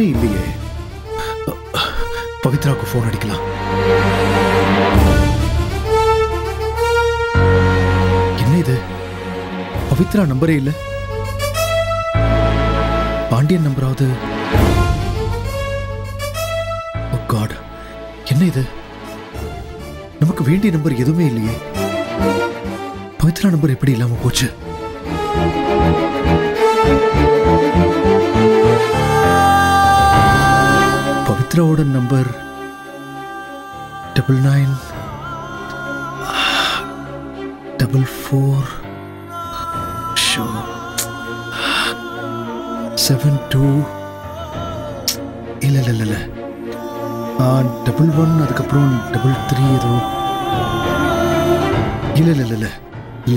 யாருமே இல்லையே. பவித்ராவுக்கு ஃபோன் அடிக்கலாம். என்ன இது? பவித்ரா நம்பரே இல்லை. பாண்டியன் நம்பராவது. காட். என்ன இது? நமக்கு வேண்டிய நம்பர் எதுவுமே இல்லையே. பவித்ரா நம்பர் எப்படி இல்லாம போச்சு? ஓட number double nine double four show seven two இல்லை இல்லை இல்லை டபுள் ஒன் அதுக்கப்புறம் டபுள் த்ரீ ஏதோ. இல்லை இல்லை இல்லை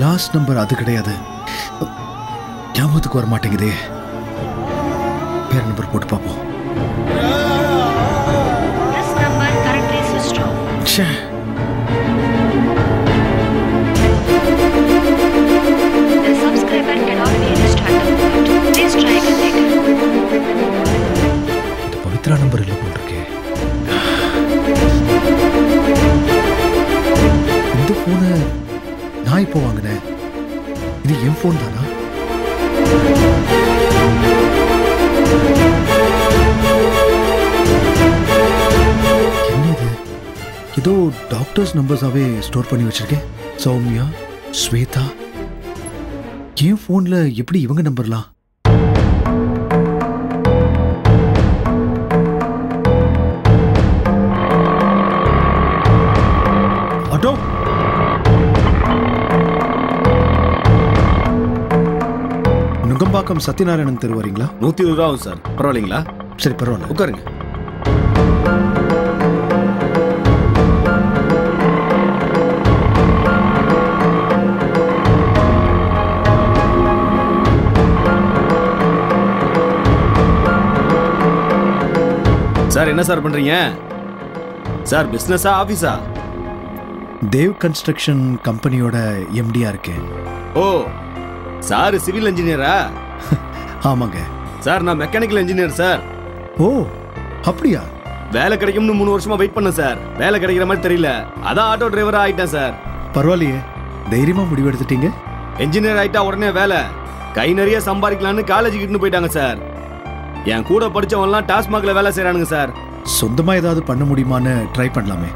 லாஸ்ட் நம்பர் அது கிடையாது. ஞாபகத்துக்கு வர மாட்டேங்குதே பேர் நம்பர் போட்டு பார்ப்போம். பவித்ரா நம்பர் இல்லை போட்டிருக்கே. இந்த ஃபோனை நான் இப்போ வாங்கினேன்? இது என் ஃபோன் தானா? ஏதோ டாக்டர்ஸ் நம்பர்ஸாவே ஸ்டோர் பண்ணி வச்சிருக்கேன். சௌமியா ஸ்வேதா. என் ஃபோனில் எப்படி இவங்க நம்பர்லாம் ஆட்டோ நுங்கம்பாக்கம் சத்யநாராயணன் தெரு வரீங்களா? நூத்தி இருபது ரூபா ஆகும் சார். பரவாயில்லைங்களா? சரி பரவாயில்ல. உட்காருங்க. சார் என்ன சார் பண்றீங்க? சார் பிசினஸா ஆபீஸா தேவ் கன்ஸ்ட்ரக்ஷன் கம்பெனியோட எம்டியா இருக்கேன். ஓ சார் சிவில் இன்ஜினியரா ஆமாங்க. சார் நான் மெக்கானிக்கல் இன்ஜினியர் சார். ஓ அப்படியா? வேலை கிடைக்கும்னு மூணு வருஷமா வெயிட் பண்ணேன் சார். வேலை கிடைக்கிற மாதிரி தெரியல. அதான் ஆட்டோ டிரைவரா ஆயிட்டேன் சார். பரவாயில்லையே. தைரியமா முடிவெடுத்துட்டீங்க. என்ஜினியர் ஆயிட்டா உடனே வேலை. கை நிறைய சம்பாதிக்கலாம்னு காலேஜுக்கு இட்டுன்னு போயிட்டாங்க சார். என் கூட படிச்சவன்லாம் டாஸ்மாக்ல வேலை செய்றானுங்க சார். சொந்தமா ஏதாவது பண்ண முடியுமான்னு ட்ரை பண்ணலாமே.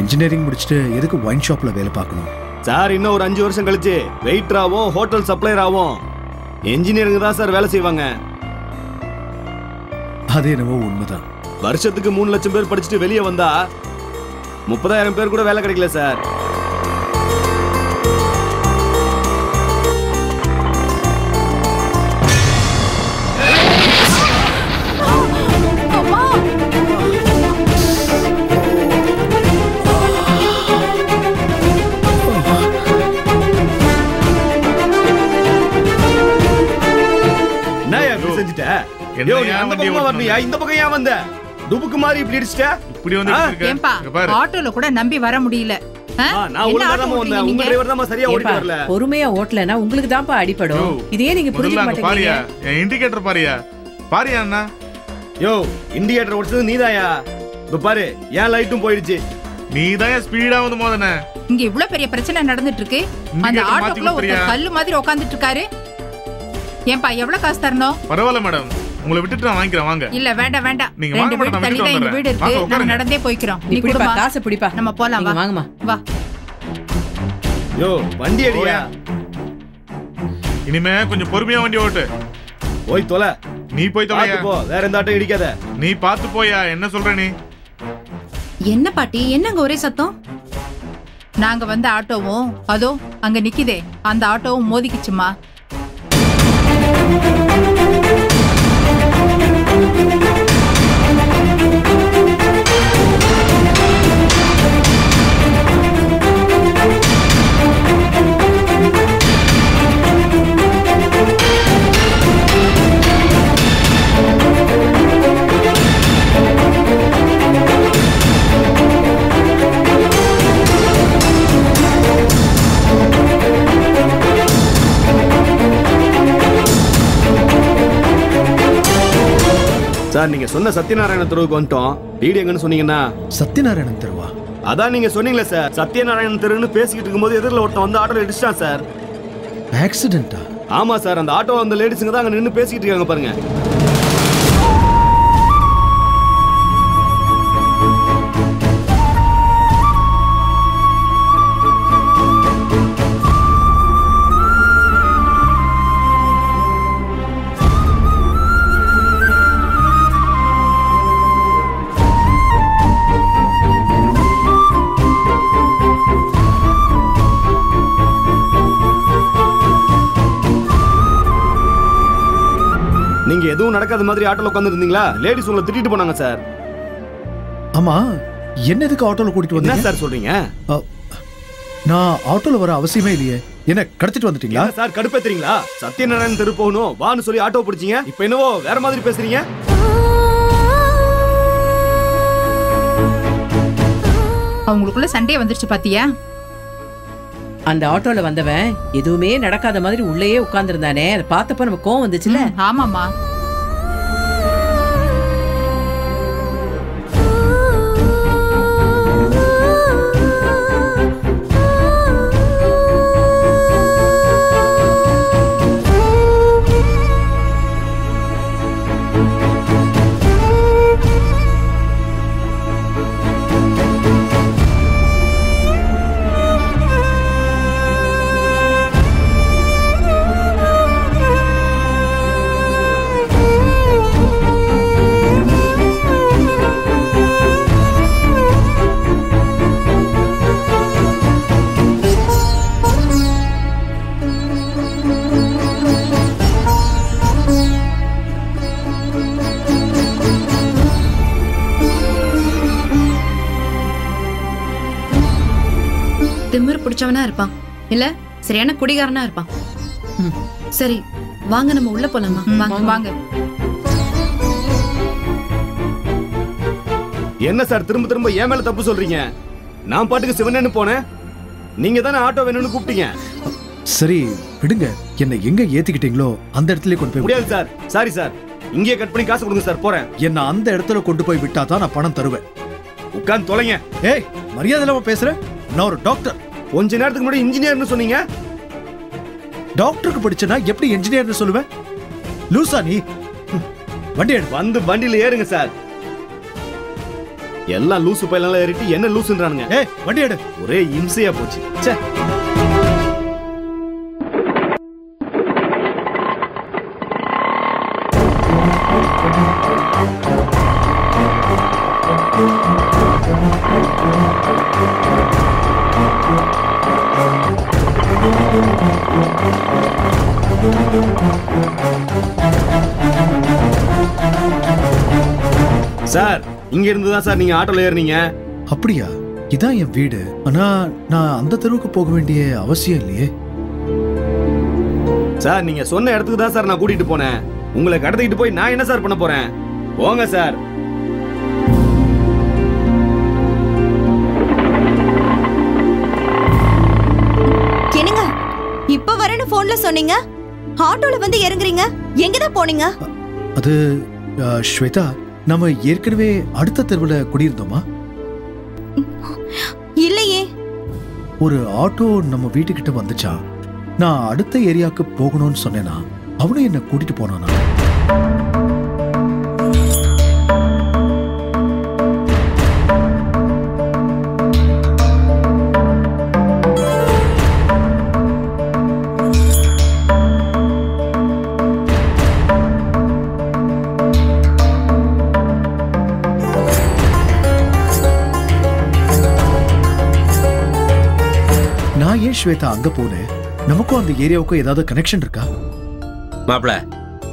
என்ஜினியரிங் முடிச்சுட்டு எதுக்கு ஒயின் ஷாப்ல வேலை பார்க்கணும்? சார் இன்னும் ஒரு அஞ்சு வருஷம் கழிச்சு வெயிட்டராவும் ஹோட்டல் சப்ளையர் ஆகும் என்ஜினியருங்க தான் சார் வேலை செய்வாங்க. அது என்னவோ உண்மைதான். வருஷத்துக்கு மூணு லட்சம் பேர் படிச்சுட்டு வெளியே வந்தா முப்பதாயிரம் பேர் கூட வேலை கிடைக்கல சார். அந்த வண்டியை பக்கமா ஓட்டுன? வரலையா? இந்த பக்கம் ஏன் வந்த? டுபுக்கு மாதிரி இப்படி வந்து ஆட்டோல கூட நம்பி வர முடியல. பொறுமையா ஓட்டலனா உங்களுக்கு தான்ப்பா அடிபடும். இதே நீங்க புரிஞ்சுக்க இண்டிகேட்டர் பாரியா. பாரியா. அண்ணா. யோ இண்டிகேட்டர் ஓடிச்சது நீதாயா? இப்ப பாரு ஏன் லைட்டும் போயிடுச்சு? நீ தான் ஸ்பீடா வந்து மோதன. இங்க இவ்ளோ பெரிய பிரச்சனை நடந்துட்டு இருக்கு அந்த ஆட்டோக்குள்ள? ஒருத்தர் கல்லு மாதிரி உட்காந்துட்டு இருக்காரு ஏன்பா எவ்வளவு காசு தரணும்? பரவாயில்ல மேடம் உங்களை விட்டுட்டு நான் வாங்கிக்கிறேன் வாங்க. இல்ல வேண்டாம் வேண்டாம். நீங்க வாங்க மேடம், தள்ளி தான் எங்க வீடு இருக்கு. நம்ம. நடந்தே போய்க்கிறோம். நீ குடுமா காசை பிடிப்பா. நம்ம போலாம் வா. வாங்கம்மா. வா. யோ வண்டி அடியா? இனிமே கொஞ்சம் பொறுமையா வண்டி ஓட்டு. போய் தொலை. நீ போய் தொலையா? போ வேற எந்த ஆட்டம் இடிக்காத. நீ பார்த்து போயா என்ன சொல்ற நீ? என்ன பாட்டி என்னங்க ஒரே சத்தம்? நாங்க வந்த ஆட்டோவும் அதோ அங்க நிக்குதே. அந்த ஆட்டோவும் மோதிக்குச்சுமா? சொன்ன சத்யநாராயண தெருவுக்கு வந்துட்டோம். வீடு எங்கன்னு சொன்னீங்கன்னா? சத்யநாராயணன் தெருவா? அதான் நீங்க சொன்னீங்களே சார். சத்யநாராயண தெருன்னு பேசிக்கிட்டு இருக்கும்போது எதிரில் ஒருத்தன் வந்து ஆட்டோல இடிச்சிட்டான் சார். ஆக்சிடென்ட்டா ஆமா சார் அந்த ஆட்டோ அந்த லேடிஸுங்க தான் அங்க நின்று பேசிக்கிட்டு இருக்காங்க பாருங்க. எதுவும் நடக்காத மாதிரி ஆட்டோல உட்கார்ந்து இருந்தீங்களா? லேடிஸ் உங்களை திட்டிட்டு போனாங்க சார் ஆமா என்ன எதுக்கு ஆட்டோல கூட்டிட்டு வந்தீங்க? சார் சொல்றீங்க? நான் ஆட்டோல வர அவசியமே இல்லையே. என்ன கடத்திட்டு வந்துட்டீங்களா? சார் கடுப்பேத்துறீங்களா? சத்யநாராயண தெரு போகணும் வான்னு சொல்லி ஆட்டோ பிடிச்சீங்க. இப்போ என்னவோ வேற மாதிரி பேசுறீங்க. அவங்களுக்குள்ள சண்டே வந்துருச்சு பாத்தியா? அந்த ஆட்டோல வந்தவன் எதுவுமே நடக்காத மாதிரி உள்ளேயே உட்கார்ந்திருந்தானே. அதை பார்த்தப்ப நம்ம கோவம் வந்துச்சுல ஆமாமா இல்ல சரியான குடிகாரனா இருப்பான். சரி வாங்க நம்ம உள்ள போலாமா? வாங்க வாங்க. என்ன சார் திரும்ப திரும்ப ஏன் மேல தப்பு சொல்றீங்க? நான் பாட்டுக்கு சிவனேன்னு போனேன். நீங்க தானே ஆட்டோ வேணும்னு கூப்பிட்டீங்க. சரி விடுங்க. என்ன எங்க ஏத்திக்கிட்டீங்களோ அந்த இடத்துல கொண்டு போய் முடியாது சார். Sorry sir. இங்கேயே கட் பண்ணி காசு கொடுங்க சார். போறேன். என்ன அந்த இடத்துல கொண்டு போய் விட்டா தான் நான் பணம் தருவேன். உட்கார்ந்து தொலைங்க. ஏய் மரியாதை இல்லாம பேசுறேன் நான் ஒரு டாக்டர் கொஞ்ச நேரத்துக்கு முன்னாடி இன்ஜினியர்னு சொன்னீங்க? டாக்டருக்கு படிச்சனா எப்படி இன்ஜினியர்னு சொல்லுவேன்? லூசா நீ. வண்டி எடு. வந்து வண்டியில ஏறுங்க சார் எல்லாம் லூசு பையலாம் ஏறிட்டு என்ன லூசுன்றானுங்க? ஏய் வண்டி எடு. ஒரே இம்சையா போச்சு. ச்சே. சார் இங்க இருந்து தான் சார் நீங்க ஆட்டோல ஏறுனீங்க. அப்படியா? இதான் என் வீடு. ஆனா நான் அந்த தெருவுக்கு போக வேண்டிய அவசியம் இல்லையே. சார் நீங்க சொன்ன இடத்துக்கு தான் சார் நான் கூட்டிட்டு போனேன். உங்களை கடத்திக்கிட்டு போய் நான் என்ன சார் பண்ண போறேன்? போங்க சார். என்னங்க? இப்ப வரேன்னு போன்ல சொன்னீங்க? ஆட்டோல வந்து இறங்குறீங்க? எங்க தான் போனீங்க? அது ஸ்வேதா நம்ம ஏற்கனவே அடுத்த தெருவுல குடியிருந்தோமா? இல்லையே. ஒரு ஆட்டோ நம்ம வீட்டுக்கிட்ட வந்துச்சா? நான் அடுத்த ஏரியாவுக்கு போகணும்னு சொன்னேனா அவனும் என்ன கூட்டிட்டு போனானா? ஸ்வேதா அங்க போனேன் நமக்கும் அந்த ஏரியாவுக்கும் ஏதாவது கனெக்ஷன் இருக்கா? மாப்பிள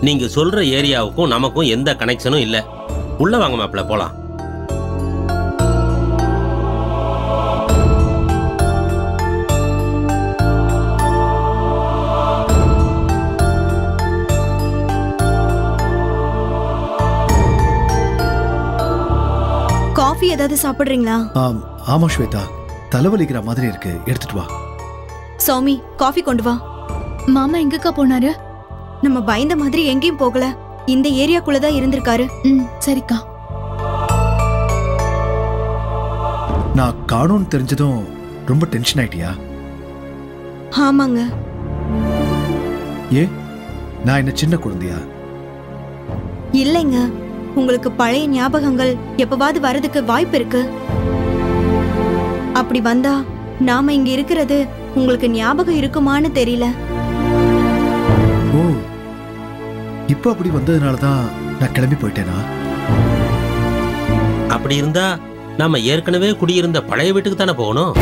நீங்க சொல்ற ஏரியாவுக்கும் நமக்கும் எந்த கனெக்ஷனும் இல்ல. உள்ள வாங்க மாப்பிள போலாம். காஃபி ஏதாவது சாப்பிடுறீங்களா? ஆம், ஆமா ஸ்வேதா. தலைவலிக்கிற மாதிரி இருக்கு. எடுத்துட்டு வா. சௌமி காஃபி கொண்டு வா. மாமா எங்கக்கா போனாரு? நம்ம பயந்த மாதிரி எங்கேயும் போகல. இந்த ஏரியாக்குள்ள தான் இருந்திருக்காரு. ம் சரிக்கா. நான் காணோன்னு தெரிஞ்சதும் ரொம்ப டென்ஷன் ஆயிட்டியா? ஆமாங்க. ஏ நான் என்ன சின்ன குழந்தையா? இல்லைங்க. உங்களுக்கு பழைய ஞாபகங்கள் எப்பவாவது வரதுக்கு வாய்ப்பு இருக்கு. அப்படி வந்தா நாம இங்க இருக்கிறது உங்களுக்கு ஞாபகம் இருக்குமான்னு தெரியல. ஓ இப்போ அப்படி வந்ததுனால தான் நான் கிளம்பி போயிட்டேனா? அப்படி இருந்தா நாம ஏற்கனவே குடியிருந்த பழைய வீட்டுக்கு தானே போகணும்?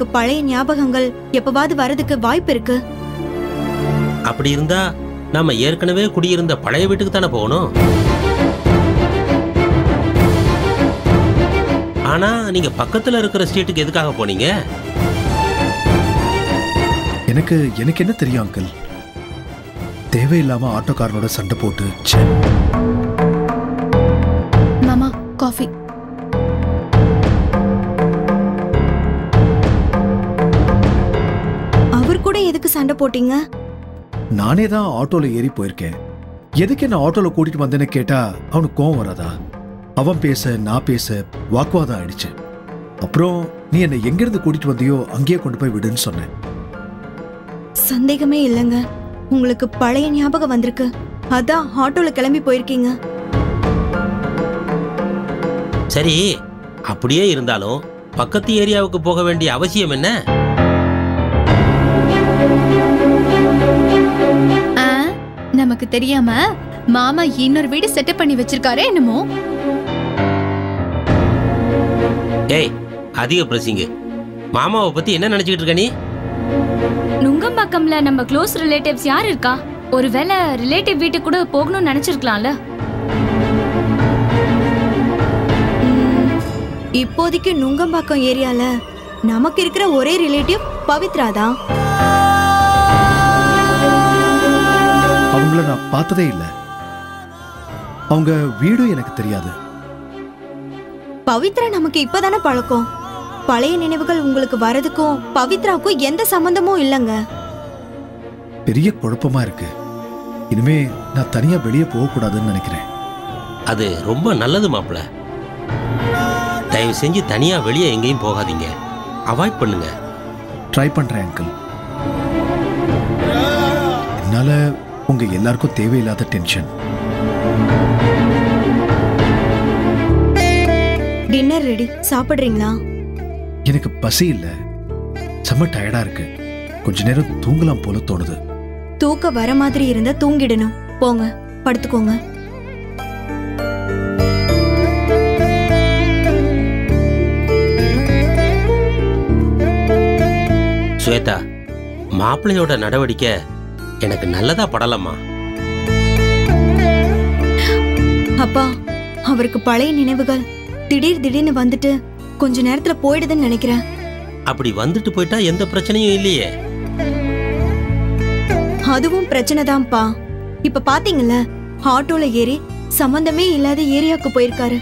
உங்களுக்கு பழைய ஞாபகங்கள் எப்பவாவது வரதுக்கு வாய்ப்பு இருக்கு? அப்படி இருந்தா நாம ஏற்கனவே குடியிருந்த பழைய வீட்டுக்கு தானே போகணும்? ஆனா நீங்க பக்கத்துல இருக்கிற ஸ்ட்ரீட்டுக்கு எதுக்காக போனீங்க? எனக்கு எனக்கு என்ன தெரியும் அங்கிள்? தேவையில்லாம ஆட்டோக்காரனோட சண்டை போட்டு எதுக்கு சண்டை போட்டீங்க? நானே தான் ஆட்டோல ஏறி போயிருக்கேன். எதுக்கு என்ன ஆட்டோல கூட்டிட்டு வந்தேன்னு கேட்டா அவனுக்கு கோவம் வராதா? அவன் பேச நான் பேச வாக்குவாதம் ஆயிடுச்சு. அப்புறம் நீ என்னை எங்கிருந்து கூட்டிட்டு வந்தியோ அங்கேயே கொண்டு போய் விடுன்னு சொன்னேன். சந்தேகமே இல்லைங்க. உங்களுக்கு பழைய ஞாபகம் வந்திருக்கு. அதான் ஆட்டோல கிளம்பி போயிருக்கீங்க. சரி அப்படியே இருந்தாலும் பக்கத்து ஏரியாவுக்கு போக வேண்டிய அவசியம் என்ன? நமக்கு தெரியாம மாமா இன்னொரு வீடு செட்டப் பண்ணி வச்சிருக்காரே என்னமோ? ஏய் அதிக பிரசிங்கு. மாமாவை பத்தி என்ன நினைச்சுக்கிட்டு இருக்க நீ? நுங்கம்பாக்கம்ல நம்ம க்ளோஸ் ரிலேட்டிவ்ஸ் யார் இருக்கா? ஒருவேளை ரிலேட்டிவ் வீட்டுக்கு கூட போகணும்னு நினைச்சிருக்கலாம்ல. இப்போதைக்கு நுங்கம்பாக்கம் ஏரியால நமக்கு இருக்கிற ஒரே ரிலேட்டிவ் பவித்ரா தான். அவங்கள நான் பார்த்ததே இல்லை. அவங்க வீடும் எனக்கு தெரியாது. பவித்ரா நமக்கு இப்பதானே பழக்கம்? பழைய நினைவுகள் உங்களுக்கு வரதுக்கும் பவித்ராவுக்கும் எந்த சம்பந்தமும் இல்லைங்க. பெரிய குழப்பமா இருக்கு. இனிமே நான் தனியா வெளியே போகக்கூடாதுன்னு நினைக்கிறேன். அது ரொம்ப நல்லது மாப்பிள. தயவு செஞ்சு தனியா வெளியே எங்கேயும் போகாதீங்க. அவாய்ட் பண்ணுங்க. ட்ரை பண்றேன் அங்கிள் என்னால உங்க எல்லாருக்கும் தேவையில்லாத டென்ஷன் டின்னர் ரெடி சாப்பிடுறீங்களா? எனக்கு பசி இல்ல. செம்ம டயர்டா இருக்கு. கொஞ்ச நேரம் தூங்கலாம் போல தோணுது. தூக்க வர மாதிரி இருந்தா தூங்கிடணும். போங்க படுத்துக்கோங்க. ஸ்வேதா மாப்பிள்ளையோட நடவடிக்கை எனக்கு நல்லதா படலம்மா. அப்பா அவருக்கு பழைய நினைவுகள் திடீர் திடீர்னு வந்துட்டு கொஞ்ச நேரத்துல போயிடுதுன்னு நினைக்கிறேன். அப்படி வந்துட்டு போயிட்டா எந்த பிரச்சனையும் இல்லையே. அதுவும் பிரச்சனை தான்ப்பா. இப்ப பாத்தீங்கல்ல ஆட்டோல ஏறி சம்பந்தமே இல்லாத ஏரியாக்கு போயிருக்காரு.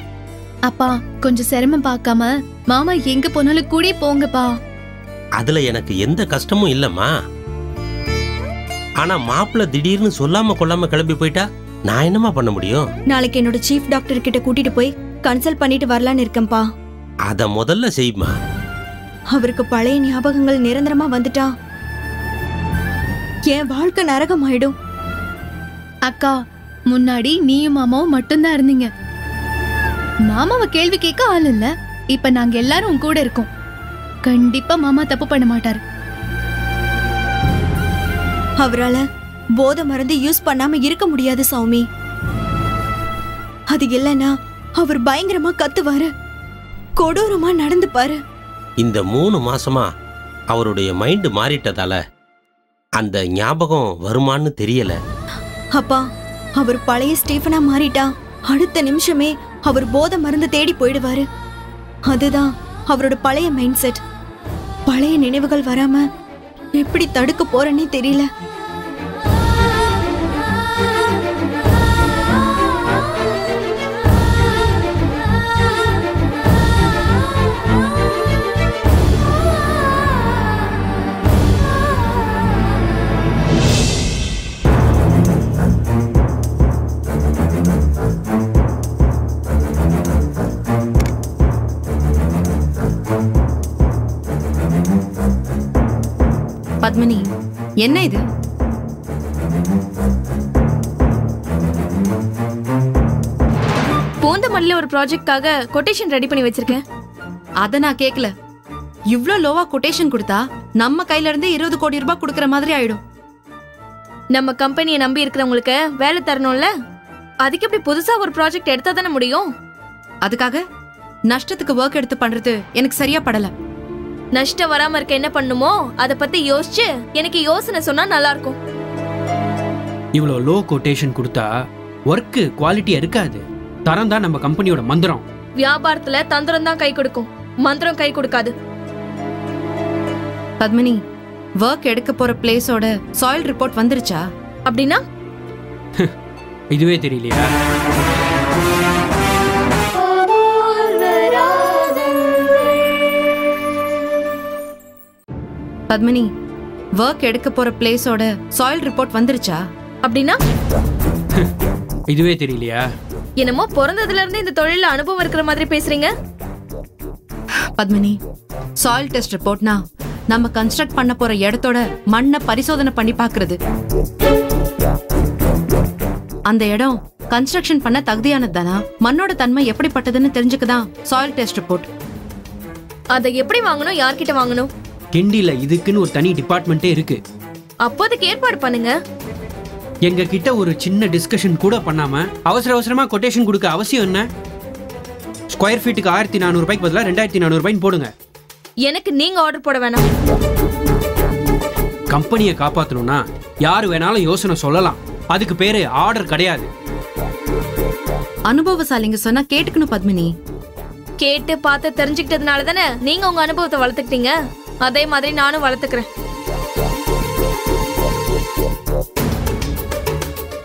அப்பா கொஞ்சம் சிரமம் பார்க்காம மாமா எங்க போனாலும் கூட போங்கப்பா. அதுல எனக்கு எந்த கஷ்டமும் இல்லம்மா. ஆனா மாப்பிள்ளை திடீர்னு சொல்லாம கொள்ளாம கிளம்பி போயிட்டா நான் என்னம்மா பண்ண முடியும்? நாளைக்கு என்னோட சீஃப் டாக்டர் கிட்ட கூட்டிட்டு போய் கன்சல்ட் பண்ணிட்டு வரலான்னு இருக்கேன்ப்பா. அத முதல்ல செய்யுமா அவருக்கு பழைய ஞாபகங்கள் நிரந்தரமா வந்துட்டா. என் வாழ்க்கை நரகம் ஆயிடும் அக்கா முன்னாடி நீயும் மாமாவும் மட்டும்தான் இருந்தீங்க. மாமாவை கேள்வி கேட்க ஆள் இல்ல. இப்ப நாங்க எல்லாரும் கூட இருக்கோம். கண்டிப்பா மாமா தப்பு பண்ண மாட்டாரு. அவரால போதை மருந்து யூஸ் பண்ணாம இருக்க முடியாது சௌமி. அது இல்லைன்னா அவர் பயங்கரமா கத்துவாரு. கொடூரமா நடந்துப்பாரு. இந்த மூணு மாசமா அவருடைய மைண்டு மாறிட்டதால அந்த ஞாபகம் வருமான்னு தெரியல. அப்பா அவர் பழைய ஸ்டீஃபனா மாறிட்டா அடுத்த நிமிஷமே அவர் போதை மருந்து தேடி போயிடுவாரு. அதுதான் அவரோட பழைய மைண்ட் செட் பழைய நினைவுகள் வராம எப்படி தடுக்க போறேன்னே தெரியல. என்ன இது? பூந்தமல்லில ஒரு ப்ராஜெக்ட்காக கொட்டேஷன் ரெடி பண்ணி வச்சிருக்கேன். அதை நான் கேட்கல இவ்வளோ லோவா கொட்டேஷன் கொடுத்தா நம்ம கையில இருந்து இருபது கோடி ரூபாய் கொடுக்கற மாதிரி ஆயிடும். நம்ம கம்பெனியை நம்பி இருக்கிறவங்களுக்கு வேலை தரணும்ல? அதுக்கு எப்படி புதுசா ஒரு ப்ராஜெக்ட் எடுத்தா தானே முடியும்? அதுக்காக நஷ்டத்துக்கு ஒர்க் எடுத்து பண்றது எனக்கு சரியா படலை. நஷ்டம் வராம இருக்க என்ன பண்ணுமோ? அத பத்தி யோசிச்சு எனக்கு யோசனை சொன்னா நல்லா இருக்கும் இவ்வளோ லோ கொட்டேஷன் கொடுத்தா ஒர்க்கு குவாலிட்டியா இருக்காது. தரம் தான் நம்ம கம்பெனியோட மந்திரம். வியாபாரத்துல தந்திரம் தான் கை கொடுக்கும். மந்திரம் கை கொடுக்காது. பத்மினி ஒர்க் எடுக்க போற பிளேஸோட சாயில் ரிப்போர்ட் வந்துருச்சா? அப்படின்னா? இதுவே தெரியலையா? பத்மினி ஒர்க் எடுக்க போற பிளேஸோட சாயில் ரிப்போர்ட் வந்துருச்சா? அப்படின்னா? இதுவே தெரியலையா? என்னமோ பிறந்ததுல இருந்து இந்த தொழில அனுபவம் இருக்கிற மாதிரி பேசுறீங்க. பத்மினி சாயில் டெஸ்ட் ரிப்போர்ட்னா நம்ம கன்ஸ்ட்ரக்ட் பண்ண போற இடத்தோட மண்ணை பரிசோதனை பண்ணி பார்க்கிறது. அந்த இடம் கன்ஸ்ட்ரக்ஷன் பண்ண தகுதியானது தானா? மண்ணோட தன்மை எப்படிப்பட்டதுன்னு தெரிஞ்சுக்கதான் சாயில் டெஸ்ட் ரிப்போர்ட் அதை எப்படி வாங்கணும்? யார்கிட்ட வாங்கணும்? கிண்டில இதுக்குன்னு ஒரு தனி டிபார்ட்மெண்ட்டே இருக்கு. அப்போ அதுக்கு ஏற்பாடு பண்ணுங்க. எங்க கிட்ட ஒரு சின்ன டிஸ்கஷன் கூட பண்ணாம அவசர அவசரமா கொட்டேஷன் கொடுக்க அவசியம் என்ன? ஸ்கொயர் ஃபீட்டுக்கு ஆயிரத்தி நானூறு ரூபாய்க்கு பதிலாக ரெண்டாயிரத்தி நானூறு ரூபாய்ன்னு போடுங்க. எனக்கு நீங்க ஆர்டர் போட வேணாம். கம்பெனியை காப்பாத்தணும்னா யார் வேணாலும் யோசனை சொல்லலாம். அதுக்கு பேரு ஆர்டர் கிடையாது. அனுபவசாலிங்க சொன்னா கேட்டுக்கணும் பத்மினி. கேட்டு பார்த்து தெரிஞ்சுக்கிட்டதுனால தானே நீங்க உங்க அனுபவத்தை வளர்த்துக்கிட்டீங்க? அதே மாதிரி நானும் வளர்த்துக்கிறேன்.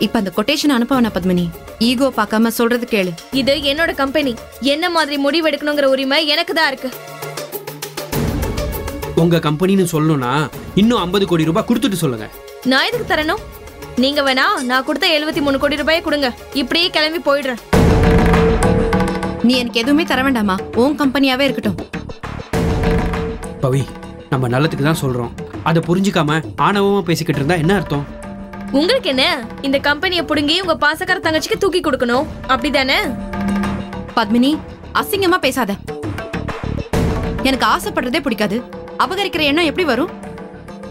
இப்ப அந்த கொட்டேஷன் அனுப்ப வேணாம் பத்மினி? ஈகோ பார்க்காம சொல்றது கேளு. இது என்னோட கம்பெனி என்ன மாதிரி முடிவு எடுக்கணுங்கிற உரிமை எனக்கு தான் இருக்கு. உங்க கம்பெனின்னு சொல்லணும்னா இன்னும் ஐம்பது கோடி ரூபாய் கொடுத்துட்டு சொல்லுங்க. நான் எதுக்கு தரணும்? நீங்க வேணா நான் கொடுத்த எழுபத்தி மூணு கோடி ரூபாயை கொடுங்க. இப்படியே கிளம்பி போயிடுறேன். நீ எனக்கு எதுவுமே தர வேண்டாமா? உன் கம்பெனியாவே இருக்கட்டும். பவி நம்ம நல்லதுக்கு தான் சொல்றோம். அதை புரிஞ்சுக்காம ஆணவமா பேசிக்கிட்டு இருந்தா என்ன அர்த்தம்? உங்களுக்கு என்ன? இந்த கம்பெனியை புடுங்கி உங்க பாசக்கார தங்கச்சிக்கு தூக்கி கொடுக்கணும். அப்படிதானே? பத்மினி அசிங்கமா பேசாத. எனக்கு ஆசைப்படுறதே பிடிக்காது. அபகரிக்கிற எண்ணம் எப்படி வரும்?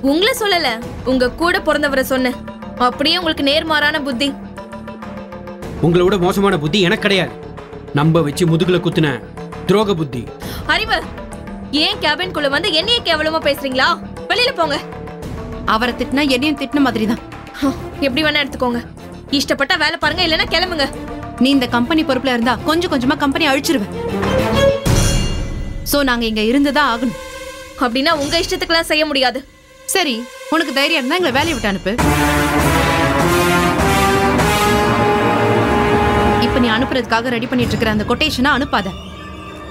உங்களை சொல்லல. உங்க கூட பிறந்தவரை சொன்னேன் அப்படியே உங்களுக்கு நேர்மாறான புத்தி. உங்களை விட மோசமான புத்தி எனக்கு கிடையாது. நம்ப வச்சு முதுகுல குத்துன துரோக புத்தி. அறிவு. ஏன் கேபின்குள்ள வந்து என்னையே கேவலமா பேசுறீங்களா? வெளியில போங்க. அவரை திட்டினா என்னையும் திட்டின மாதிரி தான் எப்படி வேணா எடுத்துக்கோங்க. இஷ்டப்பட்டா வேலை பாருங்க இல்லைன்னா கிளம்புங்க. நீ இந்த கம்பெனி பொறுப்புல இருந்தா கொஞ்சம் கொஞ்சமா கம்பெனி அழிச்சிருவேன். சோ நாங்க இங்க இருந்துதான் ஆகணும். அப்படின்னா உங்க இஷ்டத்துக்குலாம் செய்ய முடியாது. சரி உனக்கு தைரியம் இருந்தா எங்களை வேலையை விட்டு அனுப்பு. இப்ப நீ அனுப்புறதுக்காக ரெடி பண்ணிட்டு இருக்கிற அந்த கொட்டேஷனை அனுப்பாத.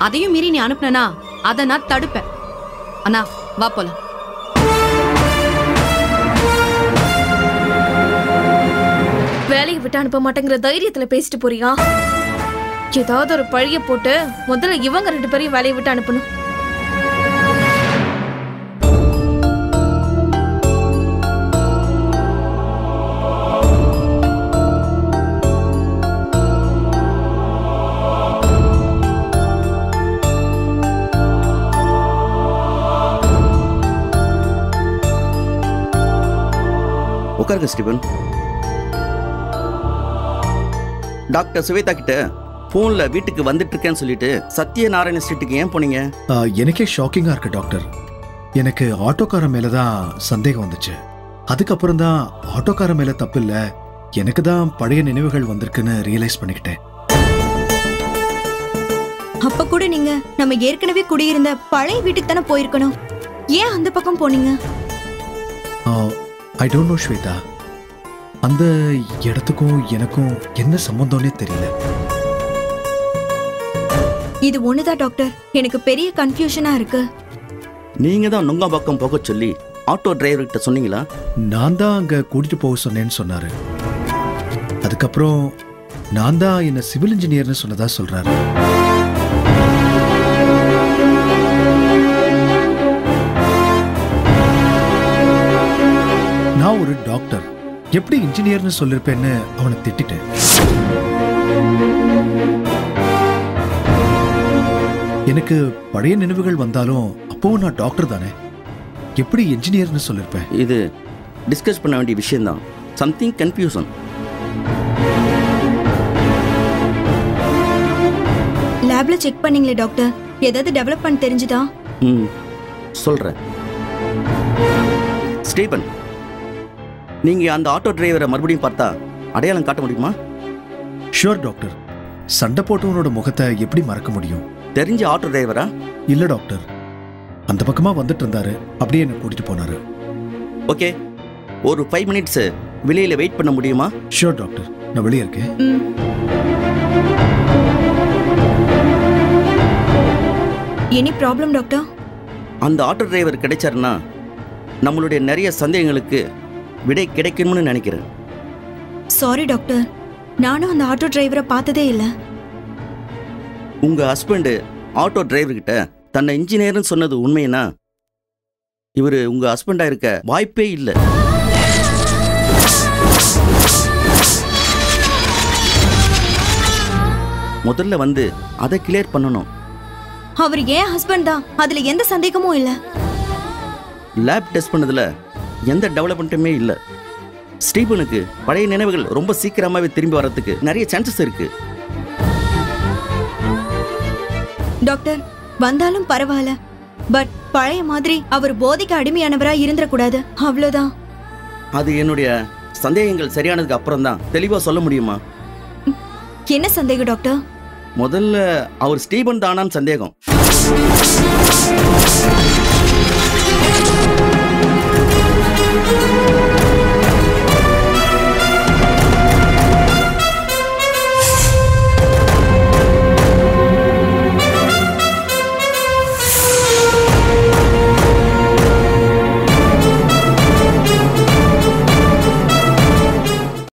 அதையும் மீறி நீ அனுப்புனா அதை நான் தடுப்பேன். அண்ணா வா போலாம். வேலையை விட்டு அனுப்ப மாட்டேங்கிற தைரியத்துல பேசிட்டு போறியா? ஏதாவது ஒரு பழிய போட்டு முதல்ல இவங்க ரெண்டு பேரையும் வேலையை விட்டு அனுப்பணும். உட்காருங்க ஸ்டீபன். டாக்டர் சுவேதா கிட்ட ஃபோனில் வீட்டுக்கு வந்துட்டு இருக்கேன்னு சொல்லிட்டு சத்யநாராயண ஸ்ட்ரீட்டுக்கு ஏன் போனீங்க? எனக்கே ஷாக்கிங்கா இருக்கு டாக்டர். எனக்கு ஆட்டோக்காரன் மேல தான் சந்தேகம் வந்துச்சு. அதுக்கப்புறம் தான் ஆட்டோக்காரன் மேல தப்பு இல்ல எனக்கு தான் பழைய நினைவுகள் வந்திருக்குன்னு ரியலைஸ் பண்ணிக்கிட்டேன். அப்ப கூட நீங்க நம்ம ஏற்கனவே குடியிருந்த பழைய வீட்டுக்கு தானே போயிருக்கணும். ஏன் அந்த பக்கம் போனீங்க? I don't know Shweta. அந்த இடத்துக்கும் எனக்கும் என்ன சம்பந்தம்னே தெரியல. இது ஒண்ணுதான் டாக்டர். எனக்கு பெரிய கன்ஃபியூஷனா இருக்கு. நீங்க தான் நுங்கம்பாக்கம் போக சொல்லி ஆட்டோ டிரைவர்கிட்ட சொன்னீங்களா? நான் தான் அங்க கூட்டிட்டு போக சொன்னேன்னு சொன்னாரு. அதுக்கப்புறம் நான் தான் என்ன சிவில் இன்ஜினியர்னு சொன்னதா சொல்றாரு. நான் ஒரு டாக்டர் எப்படி இன்ஜினியர்னு சொல்லிருப்பேன்னு அவனை திட்டிட்டேன் எனக்கு பழைய நினைவுகள் வந்தாலும் அப்பவும் நான் டாக்டர் தானே? எப்படி இன்ஜினியர்னு சொல்லிருப்பேன்? இது டிஸ்கஸ் பண்ண வேண்டிய விஷயம்தான். சம்திங் கன்ஃபியூஷன் லேப்ல செக் பண்ணீங்களே டாக்டர் ஏதாவது டெவலப்மெண்ட் தெரிஞ்சுதா? ம் சொல்கிறேன் ஸ்டீபன் நீங்கள் அந்த ஆட்டோ டிரைவரை மறுபடியும் பார்த்தா அடையாளம் காட்ட முடியுமா? ஷூர் டாக்டர் சண்டை போட்டவனோட முகத்தை எப்படி மறக்க முடியும்? தெரிஞ்ச ஆட்டோ டிரைவரா? இல்ல டாக்டர் அந்த பக்கமா வந்துட்டு இருந்தாரு. அப்படியே என்ன கூட்டிட்டு போனாரு. ஓகே. ஒரு ஃபைவ் மினிட்ஸ் வெளியில் வெயிட் பண்ண முடியுமா? ஷூர் டாக்டர் நான் வெளியே இருக்கேன். எனி ப்ராப்ளம் டாக்டர் அந்த ஆட்டோ டிரைவர் கிடைச்சாருன்னா நம்மளுடைய நிறைய சந்தேகங்களுக்கு விடை கிடைக்கணும்னு நினைக்கிறேன். சாரி டாக்டர் நானும் அந்த ஆட்டோ டிரைவரை பார்த்ததே இல்லை. உங்கள் ஹஸ்பண்டு ஆட்டோ டிரைவர்கிட்ட தன்னை இன்ஜினியர்னு சொன்னது உண்மைனா இவர் உங்கள் ஹஸ்பண்டாக இருக்க வாய்ப்பே இல்லை. முதல்ல வந்து அதை கிளியர் பண்ணணும். அவர் ஏன் ஹஸ்பண்ட் தான்? அதுல எந்த சந்தேகமும் இல்லை. லேப் டெஸ்ட் பண்ணதுல எந்த டெவலப்மெண்ட்டுமே இல்லை. ஸ்டீபனுக்கு பழைய நினைவுகள் ரொம்ப சீக்கிரமாவே திரும்பி வர்றதுக்கு நிறைய சான்சஸ் இருக்கு. டாக்டர் வந்தாலும் பரவாயில்ல. பட் பழைய மாதிரி அவர் போதைக்கு அடிமையானவரா இருந்துடக்கூடாது. அவ்வளவுதான். அது என்னுடைய சந்தேகங்கள் சரியானதுக்கு அப்புறம் தான் தெளிவா சொல்ல முடியுமா? என்ன சந்தேகம் டாக்டர் முதல்ல அவர் ஸ்டீபன் தானான்னு சந்தேகம்.